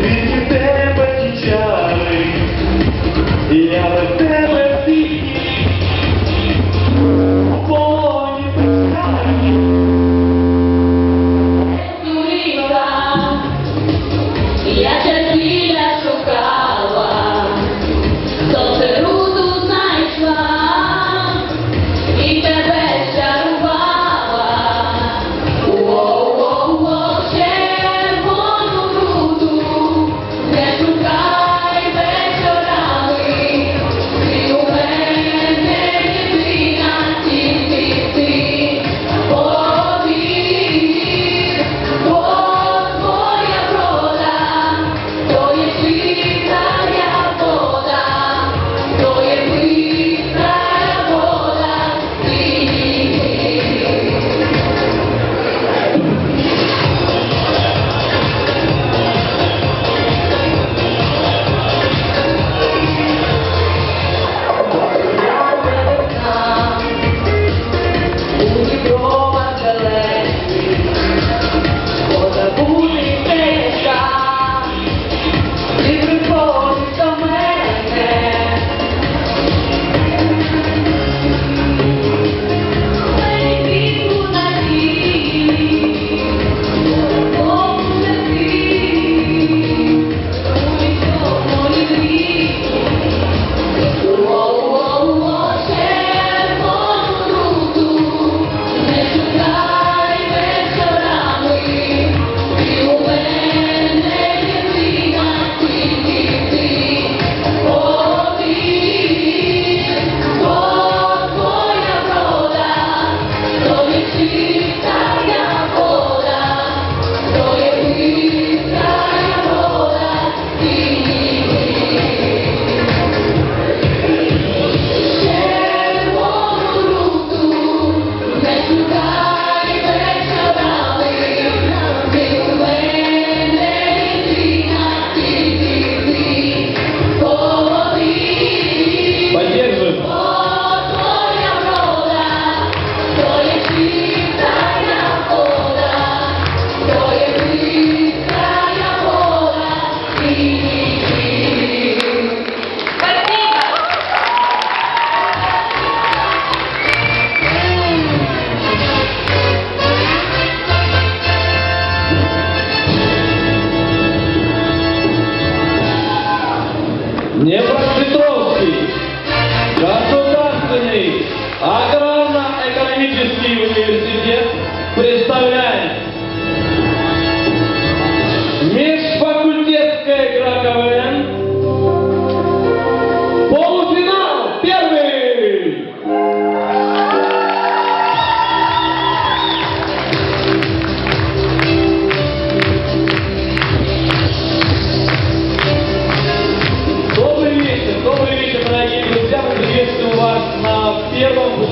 Did you think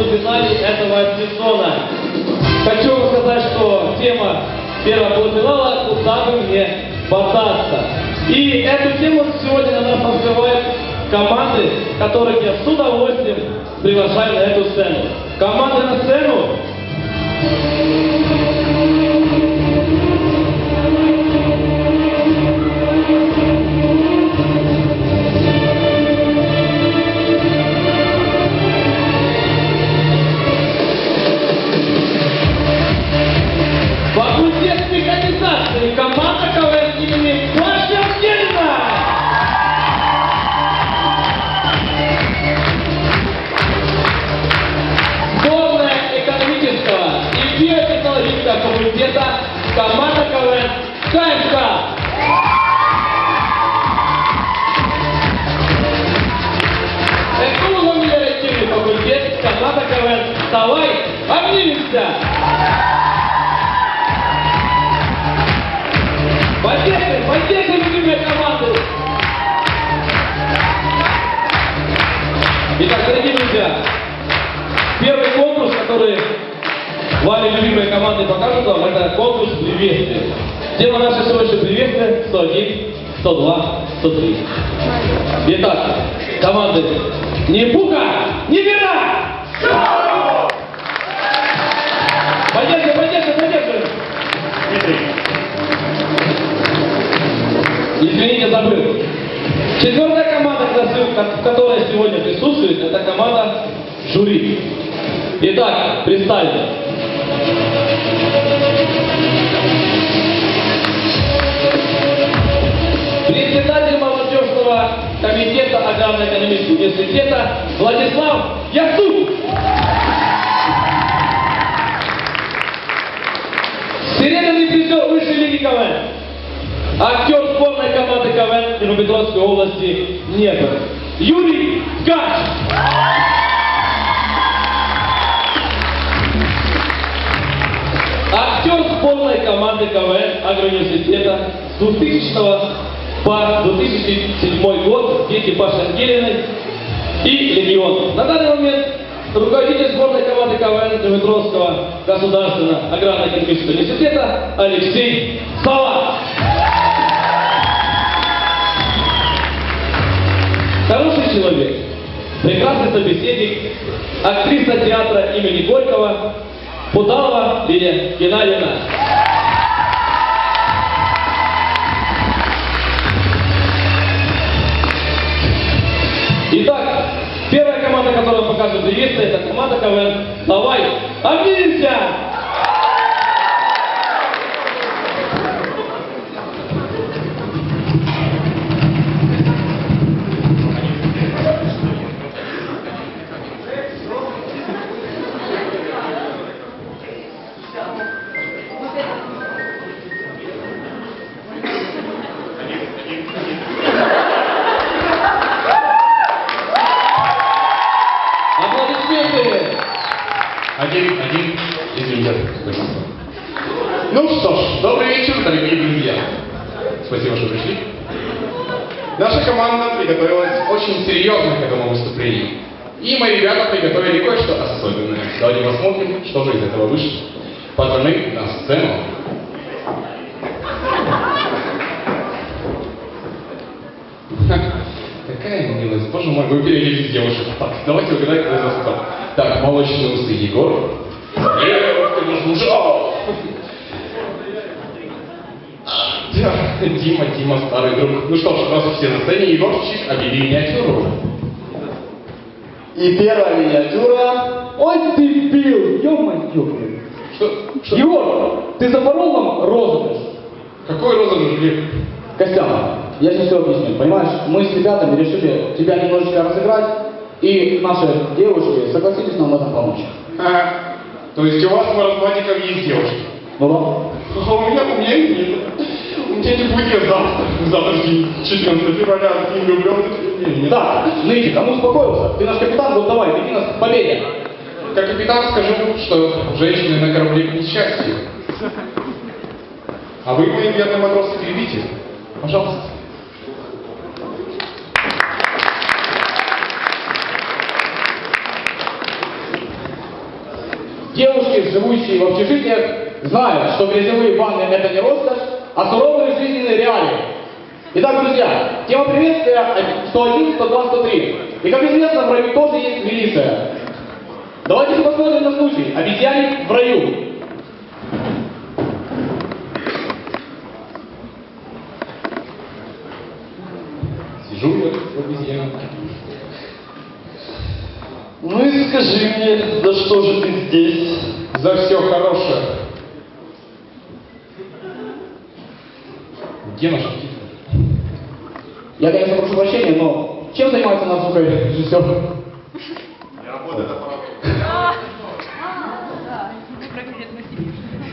первом полуфинале этого сезона. Хочу вам сказать, что тема первого полуфинала «Куда бы мне бодаться». И эту тему сегодня на нас открывают команды, которых я с удовольствием приглашаю на эту сцену. Команды на сцену. Команда КВН КМК. Эколого-мелиоративный факультет. Команда КВН. Давай, обнимемся. Поехали, поехали, любимые команды! Команды покажут вам, это конкурс приветствия. Тема нашей сегодняшней приветствия 101, 102, 103. Итак, команды не пука, не вера! Поддерживаем, поддерживаем, поддерживаем! Извините, забыл. Четвертая команда, в которой сегодня присутствует, это команда жюри. Итак, представьте. Председатель молодежного комитета аграрно-экономического университета Владислав Яцук. Серебряный призер высшей лиги КВН. Актер сборной команды КВН Днепропетровской области Днепр. Юрий Ткач. Актер сборной команды КВН Агроуниверситета с 2000 по 2007 год дети Паши Ангелиной и Легион. На данный момент руководитель сборной команды КВН Дмитровского государственного аграрно-технического университета Алексей Сала. Хороший человек, прекрасный собеседник, актриса театра имени Горького Пудалова Лилия Геннадьевна. Первая команда, которую показывает приветствие, это команда КВН «Давай, обнимемся!» Ну что ж, добрый вечер, дорогие друзья. Спасибо, что пришли. Наша команда приготовилась очень серьезно к этому выступлению. И мои ребята приготовили кое-что особенное. Давайте посмотрим, что же из этого вышло. Пацаны, на сцену. Какая милость, боже мой, вы перевелись девушек. Так, давайте угадайте, кто из вас кто. Так, молочные усы Егор. Егор, конечно, уже. Ау! Да, Дима, Дима, старый друг. Ну что ж, раз уж все на сцене, Егорчик, объяви миниатюру. И первая миниатюра. Ой, ты пил, ё-моё. Что? Что? Егор, ты запорол нам розыгрыш? Какой розыгрыш, блин? Костян, я сейчас все объясню. Понимаешь, мы с ребятами решили тебя немножечко разыграть, и наши девушки согласились нам в этом помочь. А, то есть у вас у разбатников есть девушки? Ну да. А у меня, у меня их нет. У меня не будет завтра. Завтра же день 14 февраля, день влюбленных. Так, Нытик, а ну успокоился. Ты наш капитан, вот давай, веди нас к победе. Как капитан скажу, что женщины на корабле к несчастью. А вы, мои верные матросы, перейдите. Пожалуйста. Девушки, живущие в общежитиях, знают, что грязевые ванны это не роскошь, а суровые жизненные реалии. Итак, друзья, тема приветствия 101, 102, 103. И как известно, в раю тоже есть милиция. Давайте посмотрим на случай. Обезьяник в раю. Сижу я в обезьянке. Ну и скажи мне, за что же ты здесь? За все хорошее. Где наш птица? Я, конечно, прошу прощения, но чем занимается наш звукорежиссер?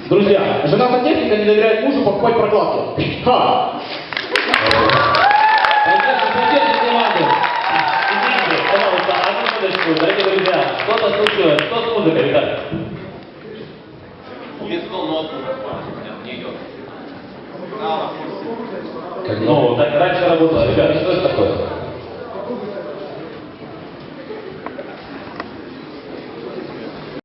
Друзья, жена сантехника не доверяет мужу покупать прокладки. Ха! Дорогие друзья. Что-то случилось. Что с музыкой, ребят? Ну, так раньше работало. Ребята, что это такое?